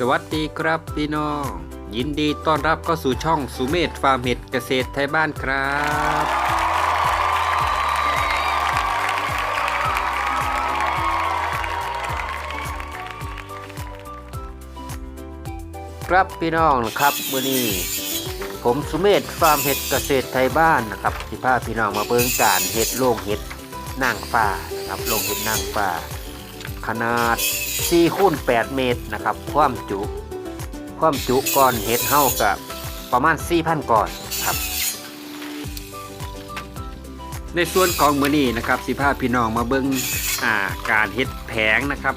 สวัสดีครับพี่น้อง ยินดีต้อนรับเข้าสู่ช่องสุเมธฟาร์มเห็ดเกษตรไทยบ้านครับ ครับพี่น้องนะครับวันนี้ผมสุเมธฟาร์มเห็ดเกษตรไทยบ้านนะครับที่พาพี่น้องมาเบิ่งการเห็ดโล่งเห็ดนางฟ้านะครับโล่งเห็ดนางฟ้า ขนาด4คูณ8เมตรนะครับ ความจุ ความจุก้อนเห็ดเฮากับประมาณ 4,000ก้อนครับ ในส่วนของมือนี้นะครับสิพาพี่น้องมาเบิ่งอ่าการเฮ็ดแผงนะครับ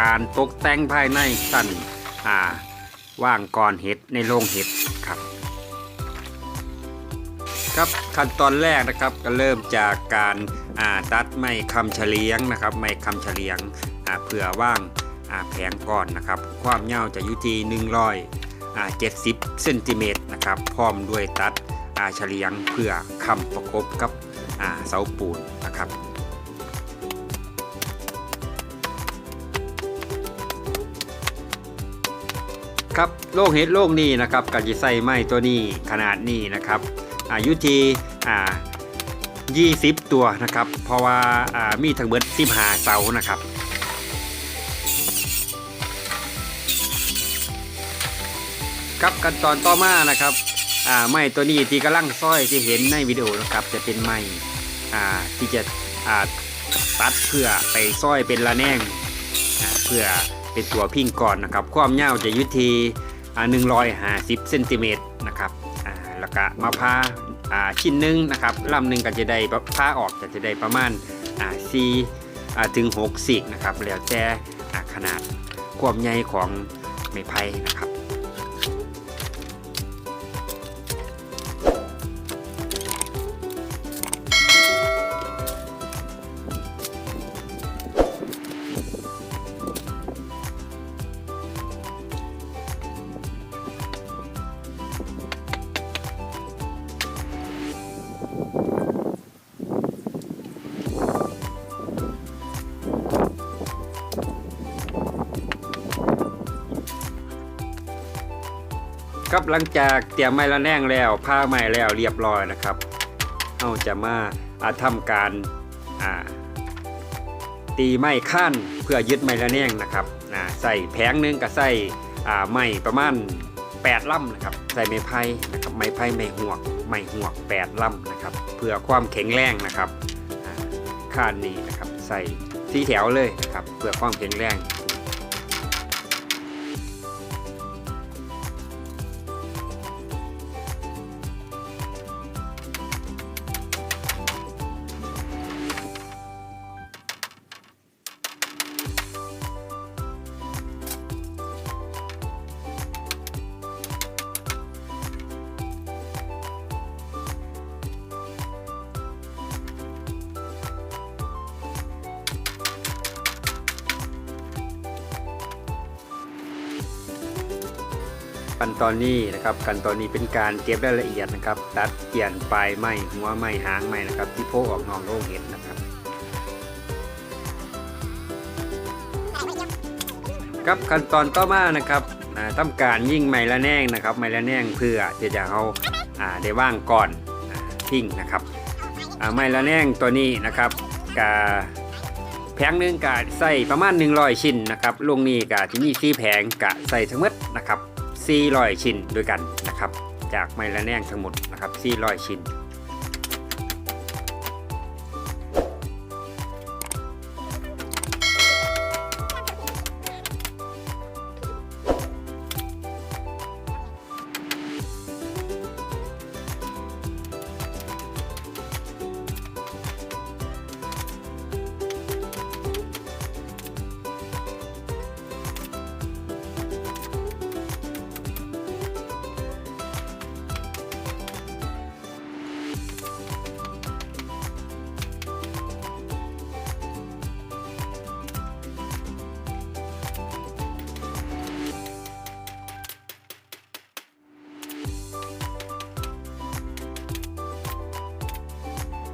การตกแต่งภายในสั้นอ่าว่างก้อนเห็ดในโรงเห็ดครับครับขั้นตอนแรกนะครับก็เริ่มจากการอ่ ตัดไม้คำเฉลียงนะครับไม้คำเฉลียงเพื่อว่างาแผงก่อนนะครับ ความยาวจะอยู่ที่170เซนติเมตรนะครับพร้อมด้วยตัดเฉลียงเพื่อคำประกบกับเสาปูนนะครับครับโลกเห็ดโลกนี้นะครับกัจะใส่ไม้ตัวนี้ขนาดนี้นะครับอายุทีอ่า 20 ตัวนะครับ เพราะว่าามีทั้งเบิด15เสานะครับครับขั้นตอนต่อมานะครับไม้ตัวนี้ที่กำลังซ้อยที่เห็นในวิดีโอนะครับจะเป็นไม้ที่จะตัดเพื่อไปซ้อยเป็นระแนงอ่าเพื่อเป็นตัวพิงก่อนนะครับ ความยาวจะยู่ที่อ่า150เซนติเมตร แล้วก็มาพาอ่าชิ้นหนึ่งนะครับลำหนึ่งก็จะได้ผ้าออกก็จะได้ประมาณอ่า4อ่าถึง6สิกนะครับแล้วแต่ขนาดความใหญ่ของไม้ไผ่นะครับ ครับหลังจากเตรียมไม้ละแนงแล้วผ้าไม้แล้วเรียบร้อยนะครับเราจะมาอาทำการอ่าตีไม้ขั้นเพื่อยึดไม้ละแนงนะครับอ่าใส่แผงนึงกับใส่อ่าไม้ประมาณ8ล่ำนะครับใส่ไม้ไผ่นะครับไม้ไผ่ไม้หวกไม้หวก8ล่ำนะครับเพื่อความแข็งแรงนะครับอ่าข้นนี้นะครับใส่สีแถวเลยนะครับเพื่อความแข็งแรง ขั้นตอนนี้นะครับขั้นตอนนี้เป็นการเก็บรายละเอียดนะครับ ตัดเปลี่ยนปลายไม้หัวไม้หางไม้นะครับ ที่โผล่ออกนอกโลกเห็นนะครับครับขั้นตอนต่อมานะครับอ่าการยิ่งไม้ละแนงนะครับ ไม้ละแนงเพื่อที่จะเอาได้ว่างก่อนทิ้งนะครับไม้ละแนงตัวนี้นะครับกาแผงหนึ่งกะใส่ประมาณ 100 ชิ้นนะครับลงนี้กะที่มีซีแผงกะใส่ทั้งหมดนะครับ 400 ชิ้นด้วยกันนะครับ จากไม้ละแนงทั้งหมดนะครับ400 ชิ้น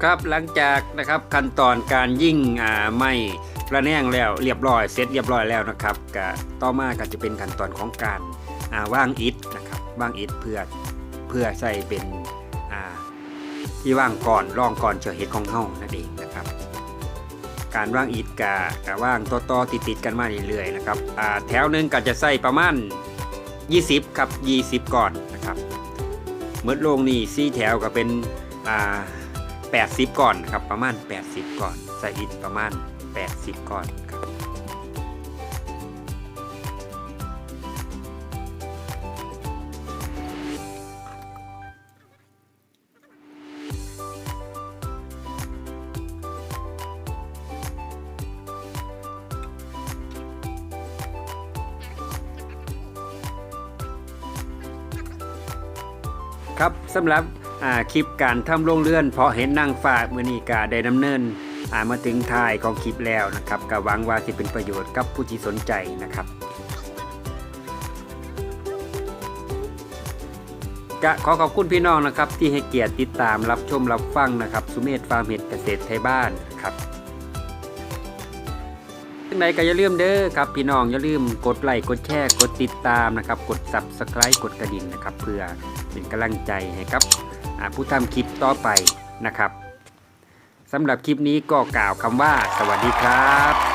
ครับหลังจากนะครับขั้นตอนการยิ่งอ่าไม้ระแนงแล้วเรียบร้อยเสร็จเรียบร้อยแล้วนะครับก็ต่อมาก็จะเป็นขั้นตอนของการอ่าว่างอิฐนะครับว่างอิฐเพื่อเพื่อใส่เป็นอ่าที่ว่างก่อนร่องก่อนเชื้อเห็ดของเฮานั่นเองนะครับการว่างอิฐกะกะว่างต่อๆติดๆกันมาเรื่อยๆนะครับแถวหนึงก็จะใส่ประมาณ 20 ครับ 20 ก่อนนะครับเมื่อลงนี่ซี่แถวก็เป็นอ่า 80 ก่อนครับประมาณ 80 ก่อนใส่อิฐประมาณ 80 ก่อนครับครับสำหรับ คลิปการทำโรงเรือนเพราะเห็นนางฟ้ามือนีกาได้ดำเนินมาถึงท้ายของคลิปแล้วนะครับก็หวังว่าจะเป็นประโยชน์กับผู้ที่สนใจนะครับก็ขอขอบคุณพี่น้องนะครับ ที่ให้เกียรติติดตามรับชมรับฟังนะครับ สุเมธฟาร์มเห็ดเกษตรไทยบ้านครับยังไงก็อย่าลืมเด้อครับ พี่น้องอย่าลืมกดไลค์กดแชร์กดติดตามนะครับ กด subscribe กดกระดิ่งนะครับ เพื่อเป็นกำลังใจให้กับ ผู้ทำคลิปต่อไปนะครับสำหรับคลิปนี้ก็กล่าวคำว่า สวัสดีครับ